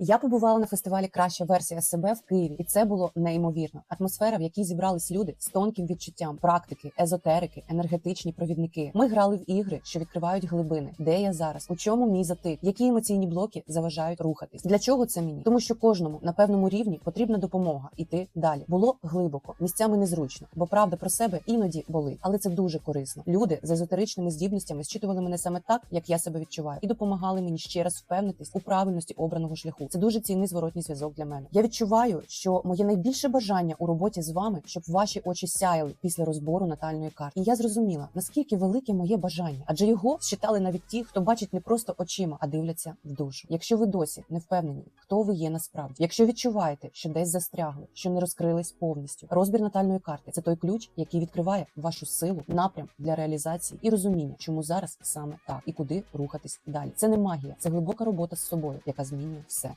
Я побувала на фестивалі Краща версія себе в Києві, і це було неймовірно. Атмосфера, в якій зібрались люди з тонким відчуттям, практики, езотерики, енергетичні провідники. Ми грали в ігри, що відкривають глибини. Де я зараз? У чому мій затик? Які емоційні блоки заважають рухатись? Для чого це мені? Тому що кожному на певному рівні потрібна допомога іти далі. Було глибоко, місцями незручно, бо правда про себе іноді болить, але це дуже корисно. Люди з езотеричними здібностями зчитували мене саме так, як я себе відчуваю, і допомагали мені ще раз впевнитись у правильності обраного шляху. Це дуже цінний зворотній зв'язок для мене. Я відчуваю, що моє найбільше бажання у роботі з вами, щоб ваші очі сяяли після розбору натальної карти. І я зрозуміла, наскільки велике моє бажання, адже його считали навіть ті, хто бачить не просто очима, а дивляться в душу. Якщо ви досі не впевнені, хто ви є насправді, якщо відчуваєте, що десь застрягли, що не розкрились повністю, розбір натальної карти це той ключ, який відкриває вашу силу, напрям для реалізації і розуміння, чому зараз саме так і куди рухатись далі. Це не магія, це глибока робота з собою, яка змінює все.